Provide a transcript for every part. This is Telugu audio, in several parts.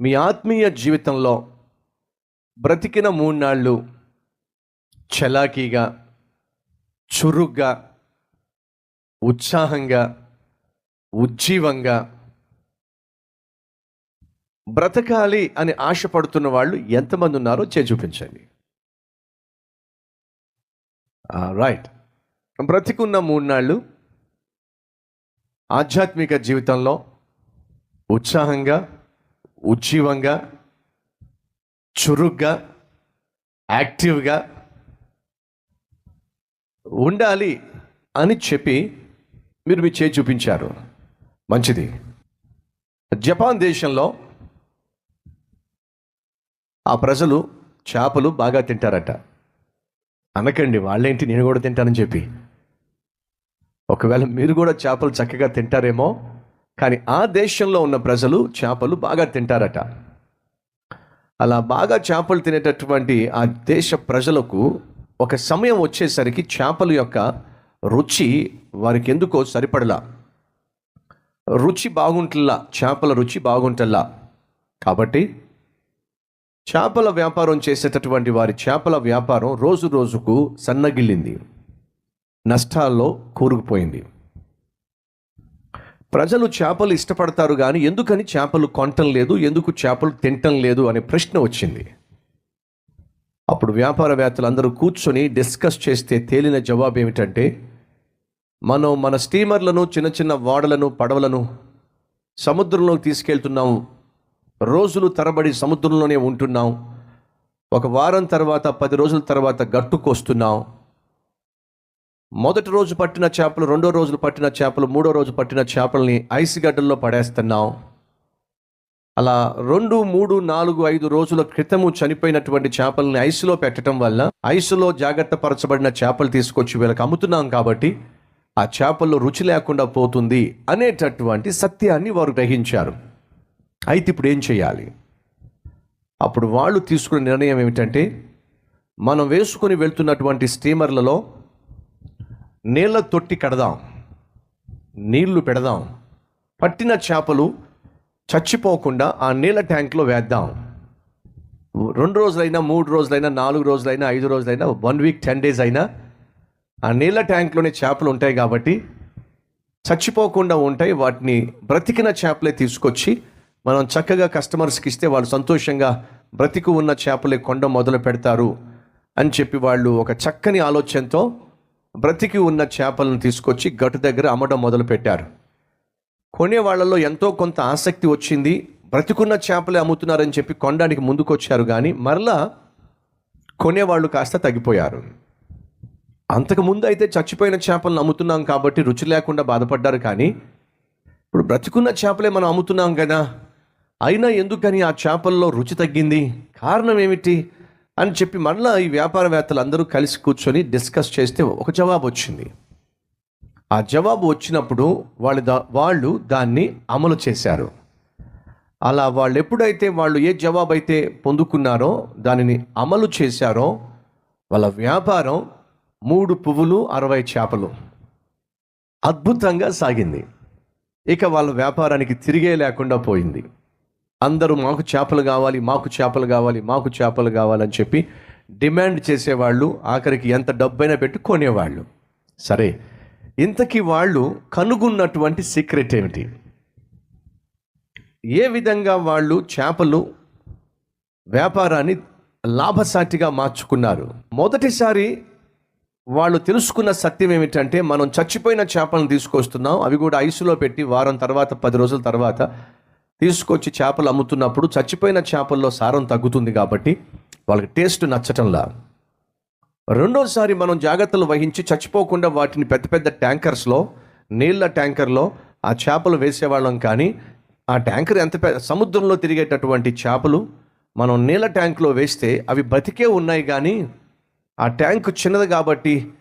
మీ ఆత్మీయ జీవితంలో బ్రతికిన మూడు నాళ్ళు చలాకీగా చురుగ్గా ఉత్సాహంగా ఉజ్జీవంగా బ్రతకాలి అని ఆశపడుతున్న వాళ్ళు ఎంతమంది ఉన్నారో చే చూపించండి రైట్ బ్రతికున్న మూడు నాళ్ళు ఆధ్యాత్మిక జీవితంలో ఉత్సాహంగా ఉజ్జీవంగా చురుగ్గా యాక్టివ్గా ఉండాలి అని చెప్పి మీరు మీ చేయి చూపించారు. మంచిది. జపాన్ దేశంలో ఆ ప్రజలు చేపలు బాగా తింటారట. అనకండి వాళ్ళేంటి నేను కూడా తింటానని చెప్పి. ఒకవేళ మీరు కూడా చేపలు చక్కగా తింటారేమో కానీ ఆ దేశంలో ఉన్న ప్రజలు చేపలు బాగా తింటారట. అలా బాగా చేపలు తినేటటువంటి ఆ దేశ ప్రజలకు ఒక సమయం వచ్చేసరికి చేపల యొక్క రుచి వారికి ఎందుకో సరిపడలా. రుచి బాగుంటల్లా చేపల రుచి బాగుంటల్లా కాబట్టి చేపల వ్యాపారం చేసేటటువంటి వారి చేపల వ్యాపారం రోజు రోజుకు సన్నగిల్లింది. నష్టాల్లో కూరుకుపోయింది. ప్రజలు చేపలు ఇష్టపడతారు కానీ ఎందుకని చేపలు కొనటం లేదు ఎందుకు చేపలు తినటం లేదు అనే ప్రశ్న వచ్చింది. అప్పుడు వ్యాపారవేత్తలు అందరూ కూర్చొని డిస్కస్ చేస్తే తేలిన జవాబు ఏమిటంటే మనం మన స్టీమర్లను చిన్న చిన్న ఓడలను పడవలను సముద్రంలోకి తీసుకెళ్తున్నాం రోజులు తరబడి సముద్రంలోనే ఉంటున్నాం ఒక వారం తర్వాత పది రోజుల తర్వాత గట్టుకొస్తున్నాం మొదటి రోజు పట్టిన చేపలు రెండో రోజులు పట్టిన చేపలు మూడో రోజు పట్టిన చేపల్ని ఐస్ గడ్డల్లో పడేస్తున్నాం. అలా రెండు మూడు నాలుగు ఐదు రోజుల క్రితము చనిపోయినటువంటి చేపల్ని ఐసులో పెట్టడం వల్ల ఐసులో జాగ్రత్త పరచబడిన చేపలు తీసుకొచ్చి వీళ్ళకి అమ్ముతున్నాం కాబట్టి ఆ చేపల్లో రుచి లేకుండా పోతుంది అనేటటువంటి సత్యాన్ని వారు గ్రహించారు. అయితే ఇప్పుడు ఏం చేయాలి? అప్పుడు వాళ్ళు తీసుకున్న నిర్ణయం ఏమిటంటే మనం వేసుకొని వెళ్తున్నటువంటి స్టీమర్లలో నీళ్ళ తొట్టి కడదాం. నీళ్ళు పెడదాం. పట్టిన చేపలు చచ్చిపోకుండా ఆ నీళ్ళ ట్యాంక్లో వేద్దాం. రెండు రోజులైనా మూడు రోజులైనా నాలుగు రోజులైనా ఐదు రోజులైనా వన్ వీక్ టెన్ డేస్ అయినా ఆ నీళ్ళ ట్యాంక్లోనే చేపలు ఉంటాయి కాబట్టి చచ్చిపోకుండా ఉంటాయి. వాటిని బ్రతికిన చేపలే తీసుకొచ్చి మనం చక్కగా కస్టమర్స్కి ఇస్తే వాళ్ళు సంతోషంగా బ్రతికి ఉన్న చేపలే కొండ మొదలు పెడతారు అని చెప్పి వాళ్ళు ఒక చక్కని ఆలోచనతో బ్రతికి ఉన్న చేపలను తీసుకొచ్చి గట్టు దగ్గర అమ్మడం మొదలు పెట్టారు కొనే వాళ్ళలో ఎంతో కొంత ఆసక్తి వచ్చింది. బ్రతికున్న చేపలే అమ్ముతున్నారని చెప్పి కొనడానికి ముందుకొచ్చారు కానీ మరలా కొనేవాళ్ళు కాస్త తగ్గిపోయారు. అంతకు ముందు అయితే చచ్చిపోయిన చేపలను అమ్ముతున్నాం కాబట్టి రుచి లేకుండా బాధపడ్డారు కానీ ఇప్పుడు బ్రతికున్న చేపలే మనం అమ్ముతున్నాం కదా. అయినా ఎందుకని ఆ చేపల్లో రుచి తగ్గింది? కారణం ఏమిటి? అని చెప్పి మరలా ఈ వ్యాపారవేత్తలు అందరూ కలిసి కూర్చొని డిస్కస్ చేస్తే ఒక జవాబు వచ్చింది. ఆ జవాబు వచ్చినప్పుడు వాళ్ళు దా వాళ్ళు దాన్ని అమలు చేశారు. అలా వాళ్ళు ఎప్పుడైతే వాళ్ళు ఏ జవాబు అయితే పొందుకున్నారో దానిని అమలు చేశారో వాళ్ళ వ్యాపారం మూడు పువ్వులు అరవై చేపలు అద్భుతంగా సాగింది. ఇక వాళ్ళ వ్యాపారానికి తిరిగే లేకుండా పోయింది. అందరూ మాకు చేపలు కావాలి మాకు చేపలు కావాలి మాకు చేపలు కావాలని చెప్పి డిమాండ్ చేసేవాళ్ళు ఆఖరికి ఎంత డబ్బైనా పెట్టి కొనేవాళ్ళు. సరే ఇంతకీ వాళ్ళు కనుగొన్నటువంటి సీక్రెట్ ఏమిటి? ఏ విధంగా వాళ్ళు చేపలు వ్యాపారాన్ని లాభసాటిగా మార్చుకున్నారు? మొదటిసారి వాళ్ళు తెలుసుకున్న సత్యం ఏమిటంటే మనం చచ్చిపోయిన చేపలను తీసుకొస్తున్నాం అవి కూడా ఐసులో పెట్టి వారం తర్వాత పది రోజుల తర్వాత తీసుకొచ్చి చేపలు అమ్ముతున్నప్పుడు చచ్చిపోయిన చేపల్లో సారం తగ్గుతుంది కాబట్టి వాళ్ళకి టేస్ట్ నచ్చటంలా. రెండోసారి మనం జాగ్రత్తలు వహించి చచ్చిపోకుండా వాటిని పెద్ద పెద్ద ట్యాంకర్స్లో నీళ్ళ ట్యాంకర్లో ఆ చేపలు వేసేవాళ్ళం కానీ ఆ ట్యాంకర్ ఎంత పెద్ద సముద్రంలో తిరిగేటటువంటి చేపలు మనం నీళ్ళ ట్యాంక్లో వేస్తే అవి బతికే ఉన్నాయి కానీ ఆ ట్యాంక్ చిన్నది కాబట్టి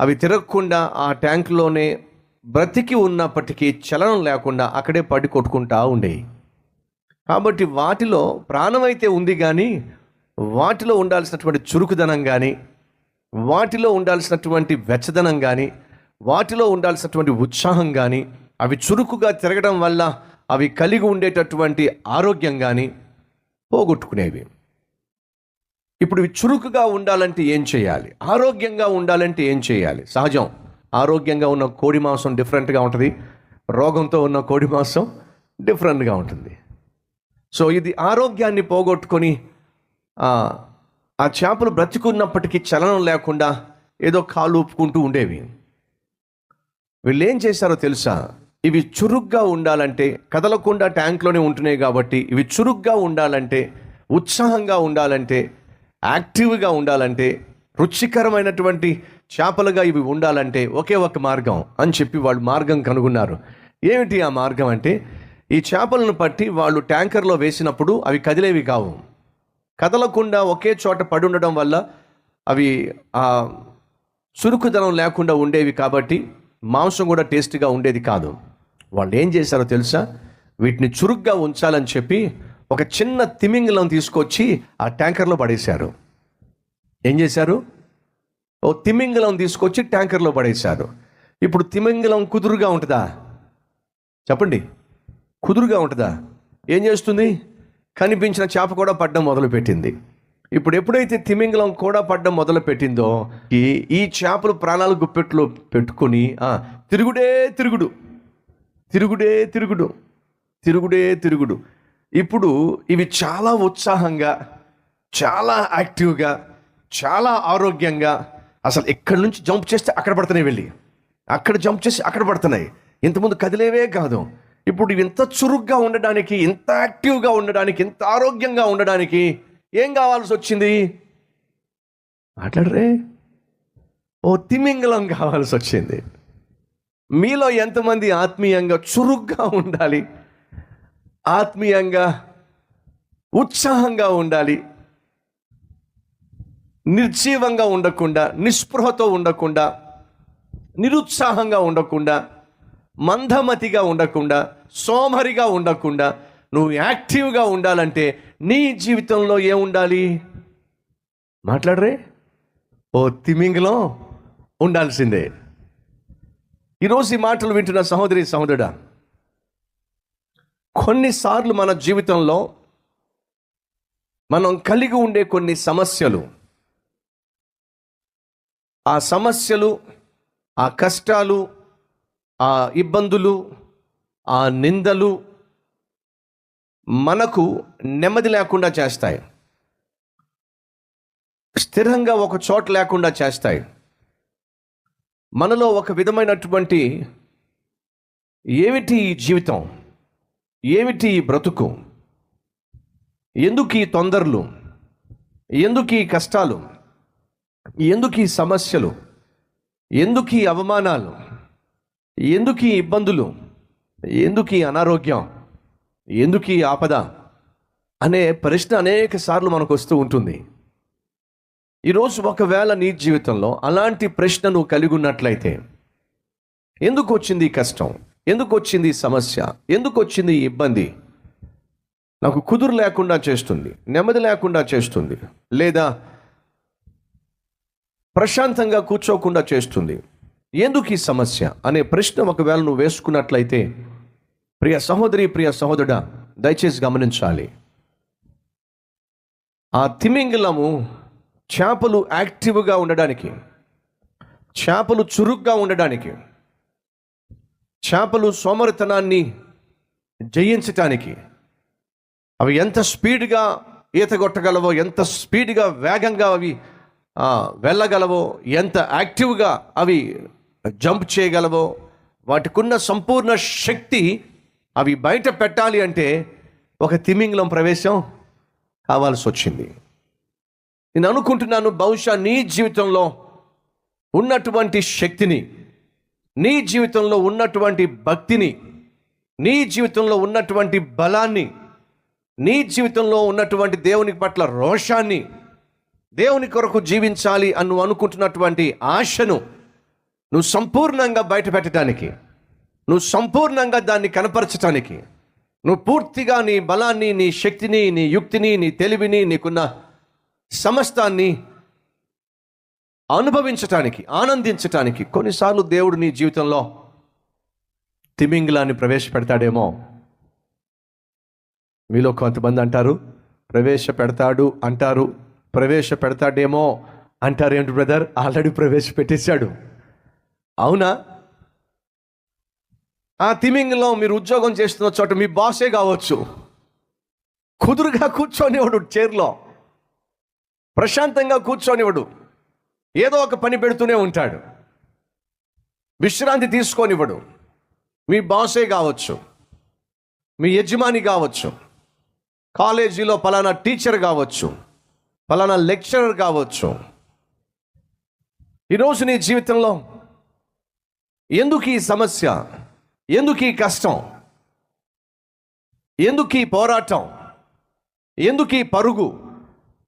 అవి తిరగకుండా ఆ ట్యాంకులోనే బ్రతికి ఉన్నప్పటికీ చలనం లేకుండా అక్కడే పడి కొట్టుకుంటా ఉండేవి కాబట్టి వాటిలో ప్రాణమైతే ఉంది కానీ వాటిలో ఉండాల్సినటువంటి చురుకుదనం కానీ వాటిలో ఉండాల్సినటువంటి వెచ్చదనం కానీ వాటిలో ఉండాల్సినటువంటి ఉత్సాహం కానీ అవి చురుకుగా తిరగడం వల్ల అవి కలిగి ఉండేటటువంటి ఆరోగ్యం కానీ పోగొట్టుకునేవి. ఇప్పుడు ఇవి చురుకుగా ఉండాలంటే ఏం చేయాలి? ఆరోగ్యంగా ఉండాలంటే ఏం చేయాలి? సహజం. ఆరోగ్యంగా ఉన్న కోడి మాంసం డిఫరెంట్గా ఉంటుంది. రోగంతో ఉన్న కోడి మాంసం డిఫరెంట్గా ఉంటుంది. సో ఇది ఆరోగ్యాన్ని పోగొట్టుకొని ఆ, చేపలు బ్రతికున్నప్పటికీ చలనం లేకుండా ఏదో కాలు ఊపుకుంటూ ఉండేవి. వీళ్ళు ఏం చేశారో తెలుసా? ఇవి చురుగ్గా ఉండాలంటే కదలకుండా ట్యాంక్లోనే ఉంటున్నాయి కాబట్టి ఇవి చురుగ్గా ఉండాలంటే ఉత్సాహంగా ఉండాలంటే యాక్టివ్గా ఉండాలంటే రుచికరమైనటువంటి చేపలుగా ఇవి ఉండాలంటే ఒకే ఒక మార్గం అని చెప్పి వాళ్ళు మార్గం కనుగొన్నారు. ఏమిటి ఆ మార్గం అంటే ఈ చేపలను పట్టి వాళ్ళు ట్యాంకర్లో వేసినప్పుడు అవి కదిలేవి కావు. కదలకుండా ఒకే చోట పడి ఉండడం వల్ల అవి ఆ చురుకుదనం లేకుండా ఉండేవి కాబట్టి మాంసం కూడా టేస్ట్గా ఉండేది కాదు. వాళ్ళు ఏం చేశారో తెలుసా? వీటిని చురుగ్గా ఉంచాలని చెప్పి ఒక చిన్న తిమింగలం తీసుకొచ్చి ఆ ట్యాంకర్లో పడేశారు. ఏం చేశారు? ఓ తిమింగలం తీసుకొచ్చి ట్యాంకర్లో పడేశారు. ఇప్పుడు తిమింగలం కుదురుగా ఉంటుందా? చెప్పండి. కుదురుగా ఉంటుందా? ఏం చేస్తుంది? కనిపించిన చేప కూడా పడ్డం మొదలుపెట్టింది. ఇప్పుడు ఎప్పుడైతే తిమింగలం కూడా పడ్డం మొదలు పెట్టిందో ఈ ఈ చేపలు ప్రాణాలు గుప్పెట్లో పెట్టుకొని తిరుగుడే తిరుగుడు. తిరుగుడే తిరుగుడు. తిరుగుడే తిరుగుడు. ఇప్పుడు ఇవి చాలా ఉత్సాహంగా చాలా యాక్టివ్గా చాలా ఆరోగ్యంగా అసలు ఎక్కడి నుంచి జంప్ చేస్తే అక్కడ పడుతున్నాయి వెళ్ళి. అక్కడ జంప్ చేసి అక్కడ పడుతున్నాయి. ఇంతకుముందు కదిలేవే కాదు. ఇప్పుడు ఇంత చురుగ్గా ఉండడానికి ఇంత యాక్టివ్గా ఉండడానికి ఇంత ఆరోగ్యంగా ఉండడానికి ఏం కావాల్సి వచ్చింది? మాట్లాడరే. ఓ తిమింగలం కావాల్సి వచ్చింది. మీలో ఎంతమంది ఆత్మీయంగా చురుగ్గా ఉండాలి? ఆత్మీయంగా ఉత్సాహంగా ఉండాలి? నిర్జీవంగా ఉండకుండా నిస్పృహతో ఉండకుండా నిరుత్సాహంగా ఉండకుండా మందమతిగా ఉండకుండా సోమరిగా ఉండకుండా నువ్వు యాక్టివ్గా ఉండాలంటే నీ జీవితంలో ఏం ఉండాలి? మాట్లాడరే? ఓ తిమింగలం ఉండాల్సిందే. ఈరోజు ఈ మాటలు వింటున్న సహోదరి సహోదరుడా కొన్నిసార్లు మన జీవితంలో మనం కలిగి ఉండే కొన్ని సమస్యలు ఆ సమస్యలు ఆ కష్టాలు ఆ ఇబ్బందులు ఆ నిందలు మనకు నెమ్మది లేకుండా చేస్తాయి. స్థిరంగా ఒక చోట లేకుండా చేస్తాయి. మనలో ఒక విధమైనటువంటి ఏమిటి ఈ జీవితం? ఏమిటి ఈ బ్రతుకు? ఎందుకు ఈ తొందరలు? ఎందుకు ఈ కష్టాలు? ఎందుకు ఈ సమస్యలు? ఎందుకు ఈ అవమానాలు? ఎందుకు ఈ ఇబ్బందులు? ఎందుకు ఈ అనారోగ్యం? ఎందుకు ఈ ఆపద? అనే ప్రశ్న అనేక సార్లు మనకు వస్తూ ఉంటుంది. ఈరోజు ఒకవేళ నీ జీవితంలో అలాంటి ప్రశ్న నువ్వు కలిగి ఉన్నట్లయితే ఎందుకు వచ్చింది కష్టం? ఎందుకు వచ్చింది సమస్య? ఎందుకు వచ్చింది ఇబ్బంది? నాకు కుదురు లేకుండా చేస్తుంది నెమ్మది లేకుండా చేస్తుంది లేదా ప్రశాంతంగా కూర్చోకుండా చేస్తుంది. ఎందుకు ఈ సమస్య అనే ప్రశ్న ఒకవేళ నువ్వు వేసుకున్నట్లయితే ప్రియ సహోదరి ప్రియ సహోదరుడా దయచేసి గమనించాలి. ఆ తిమింగలము చేపలు యాక్టివ్గా ఉండడానికి చేపలు చురుగ్గా ఉండడానికి చేపలు సోమరితనాన్ని జయించటానికి అవి ఎంత స్పీడ్గా ఈత కొట్టగలవో ఎంత స్పీడ్గా వేగంగా అవి వెళ్ళగలవో ఎంత యాక్టివ్గా అవి జంప్ చేయగలవో? వాటికున్న సంపూర్ణ శక్తి అవి బయట పెట్టాలి అంటే ఒక తిమింగలం ప్రవేశం కావాల్సి వచ్చింది నేను అనుకుంటున్నాను బహుశా నీ జీవితంలో ఉన్నటువంటి శక్తిని నీ జీవితంలో ఉన్నటువంటి భక్తిని నీ జీవితంలో ఉన్నటువంటి బలాన్ని నీ జీవితంలో ఉన్నటువంటి దేవుని పట్ల రోషాన్ని దేవుని కొరకు జీవించాలి అని అనుకుంటున్నటువంటి ఆశను నువ్వు సంపూర్ణంగా బయట పెట్టడానికి నువ్వు సంపూర్ణంగా దాన్ని కనపరచటానికి నువ్వు పూర్తిగా నీ బలాన్ని నీ శక్తిని నీ యుక్తిని నీ తెలివిని నీకున్న సమస్తాన్ని అనుభవించటానికి ఆనందించటానికి కొన్నిసార్లు దేవుడు నీ జీవితంలో తిమింగిలాన్ని ప్రవేశపెడతాడేమో. మీలో కొంతమంది అంటారు ప్రవేశపెడతాడు అంటారు ప్రవేశపెడతాడేమో అంటారు ఏంటి బ్రదర్? ఆల్రెడీ ప్రవేశపెట్టేశాడు. అవునా? ఆ తిమింగ్లో మీరు ఉద్యోగం చేస్తున్న చోట మీ బాసే కావచ్చు. కుదురుగా కూర్చొనివాడు చైర్లో. ప్రశాంతంగా కూర్చొనివాడు ఏదో ఒక పని పెడుతూనే ఉంటాడు. విశ్రాంతి తీసుకొనివ్వడు. మీ బాసే కావచ్చు. మీ యజమాని కావచ్చు. కాలేజీలో పలానా టీచర్ కావచ్చు. పలానా లెక్చరర్ కావచ్చు. ఈరోజు నీ జీవితంలో ఎందుకు ఈ సమస్య? ఎందుకు ఈ కష్టం? ఎందుకు ఈ పోరాటం? ఎందుకు ఈ పరుగు?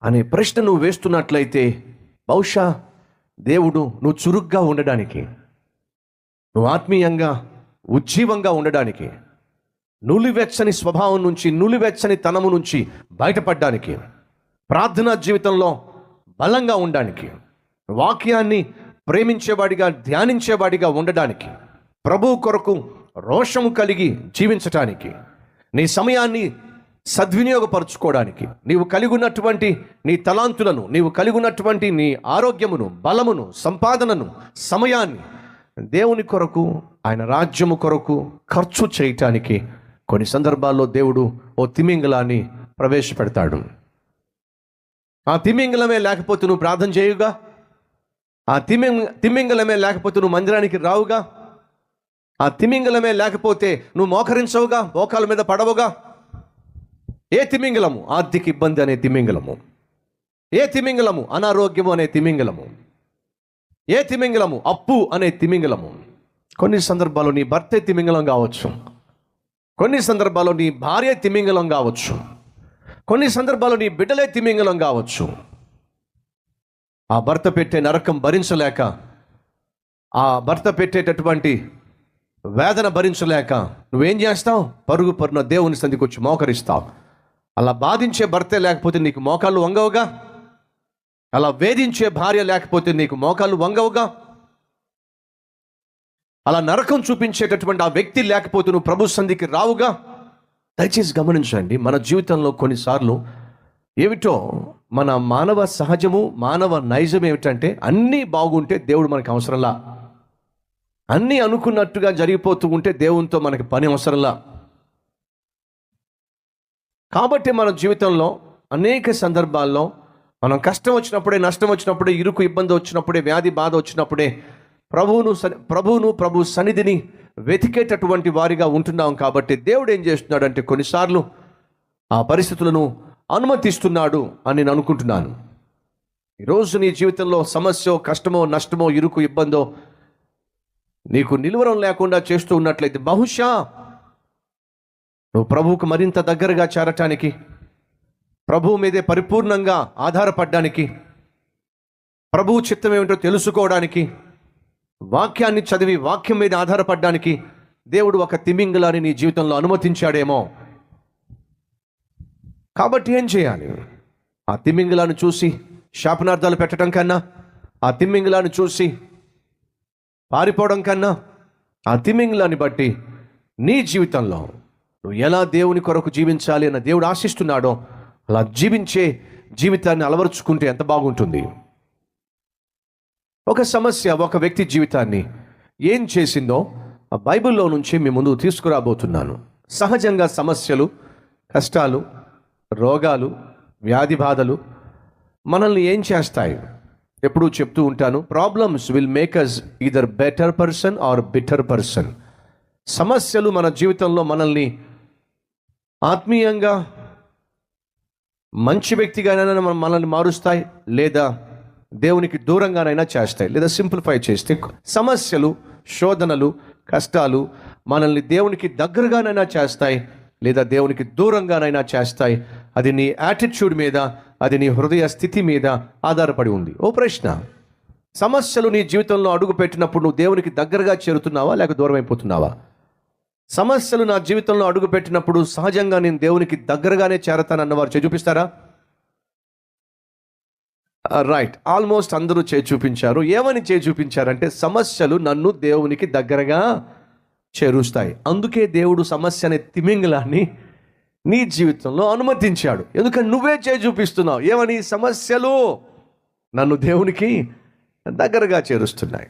అనే ప్రశ్న నువ్వు వేస్తున్నట్లయితే బహుశా దేవుడు నువ్వు చురుగ్గా ఉండడానికి నువ్వు ఆత్మీయంగా ఉజ్జీవంగా ఉండడానికి నులివెచ్చని స్వభావం నుంచి నులివెచ్చని తనము నుంచి బయటపడడానికి ప్రార్థనా జీవితంలో బలంగా ఉండడానికి వాక్యాన్ని ప్రేమించేవాడిగా ధ్యానించేవాడిగా ఉండడానికి ప్రభు కొరకు రోషము కలిగి జీవించటానికి నీ సమయాన్ని సద్వినియోగపరచుకోవడానికి నీవు కలిగి ఉన్నటువంటి నీ తలాంతులను నీవు కలిగి ఉన్నటువంటి నీ ఆరోగ్యమును బలమును సంపాదనను సమయాన్ని దేవుని కొరకు ఆయన రాజ్యము కొరకు ఖర్చు చేయటానికి కొన్ని సందర్భాల్లో దేవుడు ఓ తిమింగలాన్ని ప్రవేశపెడతాడు. ఆ తిమింగలమే లేకపోతే నువ్వు ప్రార్థన చేయుగా? ఆ తిమింగ తిమింగలమే లేకపోతే నువ్వు మందిరానికి రావుగా? ఆ తిమింగలమే లేకపోతే నువ్వు మోకరించవుగా? మోకాల మీద పడవుగా? ఏ తిమింగలము ఆర్థిక ఇబ్బంది అనే తిమింగలము ఏ తిమింగలము అనారోగ్యము అనే తిమింగలము ఏ తిమింగలము అప్పు అనే తిమింగలము కొన్ని సందర్భాల్లో నీ భర్తే తిమింగలం కావచ్చు. కొన్ని సందర్భాల్లో నీ భార్య తిమింగలం కావచ్చు. కొన్ని సందర్భాల్లో నీ బిడ్డలే తిమింగలం కావచ్చు. ఆ భర్త పెట్టే నరకం భరించలేక ఆ భర్త పెట్టేటటువంటి వేదన భరించలేక నువ్వేం చేస్తావు? పరుగు పరున దేవుని సందికి వచ్చి మోకరిస్తావు. అలా బాధించే భర్తే లేకపోతే నీకు మోకాళ్ళు వంగవుగా? అలా వేధించే భార్య లేకపోతే నీకు మోకాళ్ళు వంగవుగా? అలా నరకం చూపించేటటువంటి ఆ వ్యక్తి లేకపోతే నువ్వు ప్రభు సంధికి రావుగా? దయచేసి గమనించండి మన జీవితంలో కొన్నిసార్లు ఏమిటో మన మానవ సహజము మానవ నైజం ఏమిటంటే అన్నీ బాగుంటే దేవుడు మనకు అవసరంలా. అన్నీ అనుకున్నట్టుగా జరిగిపోతూ ఉంటే దేవునితో మనకి పని అవసరంలా. కాబట్టి మన జీవితంలో అనేక సందర్భాల్లో మనం కష్టం వచ్చినప్పుడే నష్టం వచ్చినప్పుడే ఇరుకు ఇబ్బంది వచ్చినప్పుడే వ్యాధి బాధ వచ్చినప్పుడే ప్రభువును సని ప్రభువును ప్రభు సన్నిధిని వెతికేటటువంటి వారిగా ఉంటున్నాం కాబట్టి దేవుడు ఏం చేస్తున్నాడంటే కొన్నిసార్లు ఆ పరిస్థితులను అనుమతిస్తున్నాడు అని నేను అనుకుంటున్నాను. ఈరోజు నీ జీవితంలో సమస్య కష్టమో నష్టమో ఇరుకు ఇబ్బందో నీకు నిలువరం లేకుండా చేస్తూ ఉన్నట్లయితే బహుశా నువ్వు ప్రభువుకు మరింత దగ్గరగా చేరటానికి ప్రభువు మీదే పరిపూర్ణంగా ఆధారపడడానికి ప్రభువు చిత్తం ఏమిటో తెలుసుకోవడానికి వాక్యాన్ని చదివి వాక్యం మీద ఆధారపడడానికి దేవుడు ఒక తిమింగలాన్ని నీ జీవితంలో అనుమతించాడేమో. కాబట్టి ఏం చేయాలి? ఆ తిమ్మింగిలాను చూసి శాపనార్థాలు పెట్టడం కన్నా ఆ తిమ్మింగిలాను చూసి పారిపోవడం కన్నా ఆ తిమింగలాన్ని బట్టి నీ జీవితంలో నువ్వు ఎలా దేవుని కొరకు జీవించాలి అన్న దేవుడు ఆశిస్తున్నాడో అలా జీవించే జీవితాన్ని అలవరుచుకుంటే ఎంత బాగుంటుంది? ఒక సమస్య ఒక వ్యక్తి జీవితాన్ని ఏం చేసిందో ఆ బైబిల్లో నుంచి మీ ముందు తీసుకురాబోతున్నాను. సహజంగా సమస్యలు కష్టాలు రోగాలు వ్యాధి బాధలు మనల్ని ఏం చేస్తాయి? ఎప్పుడూ చెప్తూ ఉంటాను problems will make us either better person or bitter person సమస్యలు మన జీవితంలో మనల్ని ఆత్మీయంగా మంచి వ్యక్తిగానైనా మనల్ని మారుస్తాయి లేదా దేవునికి దూరంగానైనా చేస్తాయి లేదా సింప్లిఫై చేస్తే సమస్యలు శోధనలు కష్టాలు మనల్ని దేవునికి దగ్గరగానైనా చేస్తాయి లేదా దేవునికి దూరంగానైనా చేస్తాయి. అది నీ యాటిట్యూడ్ మీద అది నీ హృదయ స్థితి మీద ఆధారపడి ఉంది. ఓ ప్రశ్న. సమస్యలు నీ జీవితంలో అడుగు పెట్టినప్పుడు నువ్వు దేవునికి దగ్గరగా చేరుతున్నావా లేక దూరం అయిపోతున్నావా సమస్యలు నా జీవితంలో అడుగు పెట్టినప్పుడు సహజంగా నేను దేవునికి దగ్గరగానే చేరతానన్న వారు చూపిస్తారా? రైట్ ఆల్మోస్ట్ అందరూ చే చూపించారు. ఏమని చే చూపించారంటే సమస్యలు నన్ను దేవునికి దగ్గరగా చేరుస్తాయి. అందుకే దేవుడు సమస్య అనే తిమింగలాన్ని నీ జీవితంలో అనుమతించాడు. ఎందుకంటే నువ్వే చేయి చూపిస్తున్నావు? ఏమని? సమస్యలు నన్ను దేవునికి దగ్గరగా చేరుస్తున్నాయి.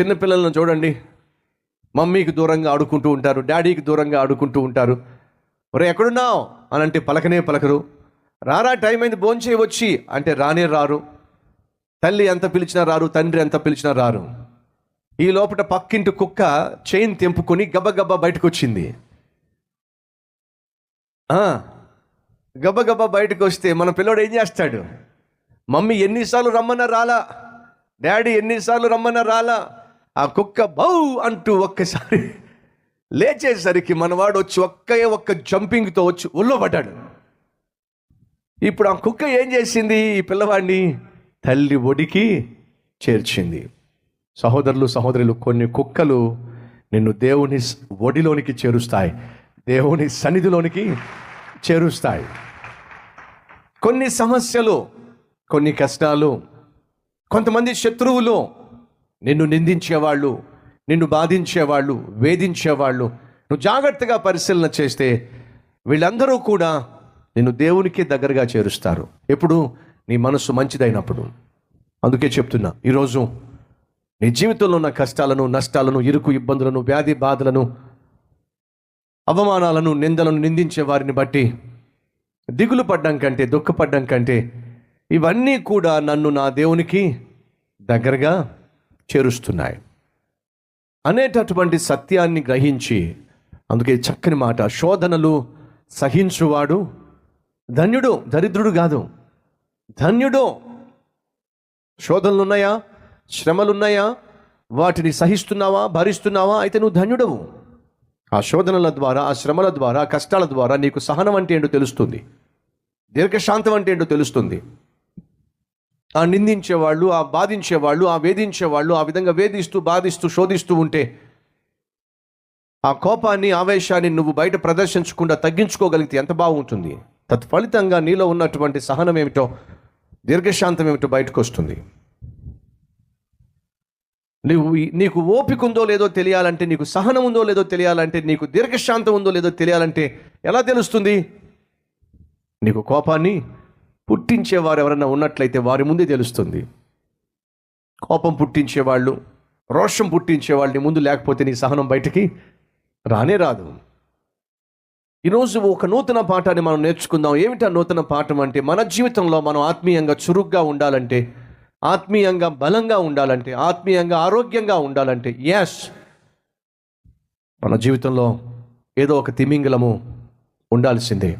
చిన్నపిల్లలను చూడండి. మమ్మీకి దూరంగా ఆడుకుంటూ ఉంటారు డాడీకి దూరంగా ఆడుకుంటూ ఉంటారు. ఒరే ఎక్కడున్నావు? అని అంటే పలకనే పలకరు. రారా టైం అయింది భోంచే వచ్చి. అంటే రానే రారు. తల్లి ఎంత పిలిచినా రారు తండ్రి ఎంత పిలిచినా రారు. ఈ లోపల పక్కింటి కుక్క చైన్ తెంపుకొని గబగబా బయటకు వచ్చింది గబగబా బయటకు వస్తే మన పిల్లోడు ఏం చేస్తాడు? మమ్మీ ఎన్నిసార్లు రమ్మన్నా రాలా? డాడీ ఎన్నిసార్లు రమ్మన్నా రాలా? ఆ కుక్క బౌ అంటూ ఒక్కసారి లేచేసరికి మనవాడు వచ్చి ఒక్కే ఒక్క జంపింగ్తో వచ్చి ఒళ్ళో పడ్డాడు. ఇప్పుడు ఆ కుక్క ఏం చేసింది? ఈ పిల్లవాడిని తల్లి ఒడికి చేర్చింది. సహోదరులు సహోదరులు కొన్ని కుక్కలు నిన్ను దేవుని ఒడిలోనికి చేరుస్తాయి. దేవుని సన్నిధిలోనికి చేరుస్తాయి. కొన్ని సమస్యలు కొన్ని కష్టాలు కొంతమంది శత్రువులు నిన్ను నిందించేవాళ్ళు నిన్ను బాధించేవాళ్ళు వేధించేవాళ్ళు నువ్వు జాగ్రత్తగా పరిశీలన చేస్తే వీళ్ళందరూ కూడా నిన్ను దేవునికి దగ్గరగా చేరుస్తారు. ఎప్పుడు? నీ మనసు మంచిదైనప్పుడు. అందుకే చెప్తున్నా ఈరోజు నీ జీవితంలో ఉన్న కష్టాలను నష్టాలను ఇరుకు ఇబ్బందులను వ్యాధి బాధలను అవమానాలను నిందలను నిందించే వారిని బట్టి దిగులు పడ్డం కంటే దుఃఖపడ్డం కంటే ఇవన్నీ కూడా నన్ను నా దేవునికి దగ్గరగా చేరుస్తున్నాయి. అనేటటువంటి సత్యాన్ని గ్రహించి అందుకే చక్కని మాట శోధనలు సహించువాడు ధన్యుడు దరిద్రుడు కాదు. ధన్యుడు. శోధనలున్నాయా? శ్రమలున్నాయా? వాటిని సహిస్తున్నావా? భరిస్తున్నావా? అయితే నువ్వు ధన్యుడవు. ఆ శోధనల ద్వారా ఆ శ్రమల ద్వారా కష్టాల ద్వారా నీకు సహనం అంటే ఏంటో తెలుస్తుంది. దీర్ఘశాంతం అంటే ఏంటో తెలుస్తుంది. ఆ నిందించేవాళ్ళు ఆ బాధించేవాళ్ళు ఆ వేధించేవాళ్ళు ఆ విధంగా వేధిస్తూ బాధిస్తూ శోధిస్తూ ఉంటే ఆ కోపాన్ని ఆవేశాన్ని నువ్వు బయట ప్రదర్శించకుండా తగ్గించుకోగలిగితే ఎంత బాగుంటుంది? తత్ఫలితంగా నీలో ఉన్నటువంటి సహనం ఏమిటో దీర్ఘశాంతం ఏమిటో బయటకు వస్తుంది నువ్వు నీకు ఓపిక ఉందో లేదో తెలియాలంటే నీకు సహనం ఉందో లేదో తెలియాలంటే నీకు దీర్ఘశాంతం ఉందో లేదో తెలియాలంటే ఎలా తెలుస్తుంది? నీకు కోపాన్ని పుట్టించేవారు ఎవరైనా ఉన్నట్లయితే వారి ముందే తెలుస్తుంది. కోపం పుట్టించేవాళ్ళు రోషం పుట్టించేవాళ్ళని నీ ముందు లేకపోతే నీ సహనం బయటికి రానే రాదు. ఈరోజు ఒక నూతన పాఠాన్ని మనం నేర్చుకుందాం. ఏమిటా నూతన పాఠం అంటే మన జీవితంలో మనం ఆత్మీయంగా చురుగ్గా ఉండాలంటే ఆత్మీయంగా బలంగా ఉండాలంటే ఆత్మీయంగా ఆరోగ్యంగా ఉండాలంటే ఎస్ మన జీవితంలో ఏదో ఒక తిమింగలము ఉండాల్సిందే.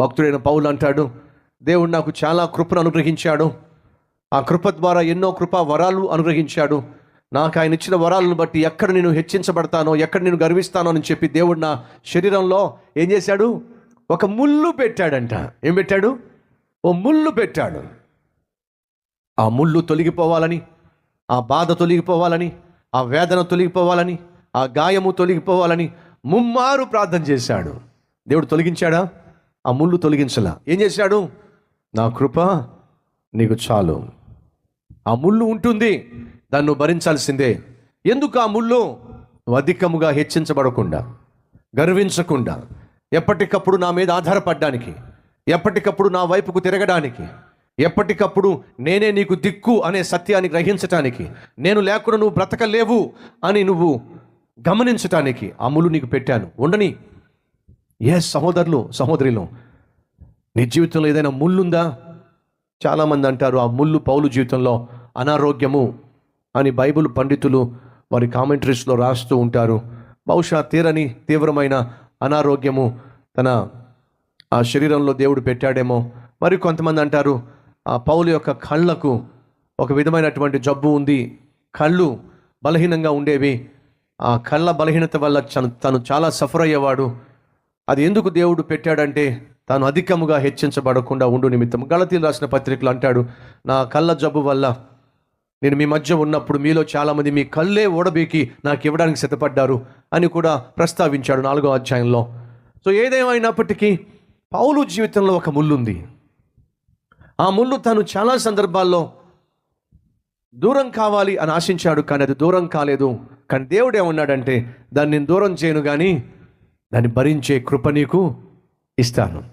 భక్తుడైన పౌలు అంటాడు దేవుడు నాకు చాలా కృపను అనుగ్రహించాడు. ఆ కృప ద్వారా ఎన్నో కృపా వరాలు అనుగ్రహించాడు. నాకు ఆయన ఇచ్చిన వరాలను బట్టి ఎక్కడ నేను హెచ్చించబడతానో ఎక్కడ నేను గర్విస్తానో అని చెప్పి దేవుడు నా శరీరంలో ఏం చేశాడు? ఒక ముళ్ళు పెట్టాడంట. ఏం పెట్టాడు? ఓ ముళ్ళు పెట్టాడు. ఆ ముళ్ళు తొలగిపోవాలని ఆ బాధ తొలగిపోవాలని ఆ వేదన తొలగిపోవాలని ఆ గాయము తొలగిపోవాలని ముమ్మారు ప్రార్థన చేశాడు. దేవుడు తొలగించాడా? ఆ ముళ్ళు తొలగించలా. ఏం చేశాడు? నా కృప నీకు చాలు. ఆ ముళ్ళు ఉంటుంది దాన్ని భరించాల్సిందే. ఎందుకు ఆ ముళ్ళు? అధికముగా హెచ్చించబడకుండా గర్వించకుండా ఎప్పటికప్పుడు నా మీద ఆధారపడడానికి ఎప్పటికప్పుడు నా వైపుకు తిరగడానికి ఎప్పటికప్పుడు నేనే నీకు దిక్కు అనే సత్యాన్ని గ్రహించటానికి నేను లేకుండా నువ్వు బ్రతకలేవు అని నువ్వు గమనించటానికి ఆ నీకు పెట్టాను. ఉండని ఏ సహోదరులు సహోదరులు నీ జీవితంలో ఏదైనా ముళ్ళుందా? చాలామంది అంటారు ఆ ముళ్ళు పౌలు జీవితంలో అనారోగ్యము అని బైబిల్ పండితులు వారి కామెంటరీస్లో రాస్తూ ఉంటారు. బహుశా తీరని తీవ్రమైన అనారోగ్యము తన ఆ శరీరంలో దేవుడు పెట్టాడేమో. మరి కొంతమంది అంటారు ఆ పౌలు యొక్క కళ్ళకు ఒక విధమైనటువంటి జబ్బు ఉంది. కళ్ళు బలహీనంగా ఉండేవి. ఆ కళ్ళ బలహీనత వల్ల తను చాలా సఫర్ అయ్యేవాడు. అది ఎందుకు దేవుడు పెట్టాడంటే తాను అధికముగా హెచ్చించబడకుండా ఉండు నిమిత్తం. గళతీలు రాసిన పత్రికలు అంటాడు నా కళ్ళ జబ్బు వల్ల నేను మీ మధ్య ఉన్నప్పుడు మీలో చాలామంది మీ కళ్ళే ఓడబీకి నాకు ఇవ్వడానికి సిద్ధపడ్డారు అని కూడా ప్రస్తావించాడు నాలుగో అధ్యాయంలో. సో ఏదేమైనప్పటికీ పౌలు జీవితంలో ఒక ముళ్ళుంది. ఆ ముళ్ళు తను చాలా సందర్భాల్లో దూరం కావాలి అని ఆశించాడు కానీ అది దూరం కాలేదు. కానీ దేవుడు ఏమన్నాడంటే దాన్ని నేను దూరం చేయను కానీ దాన్ని భరించే కృప నీకు ఇస్తాను.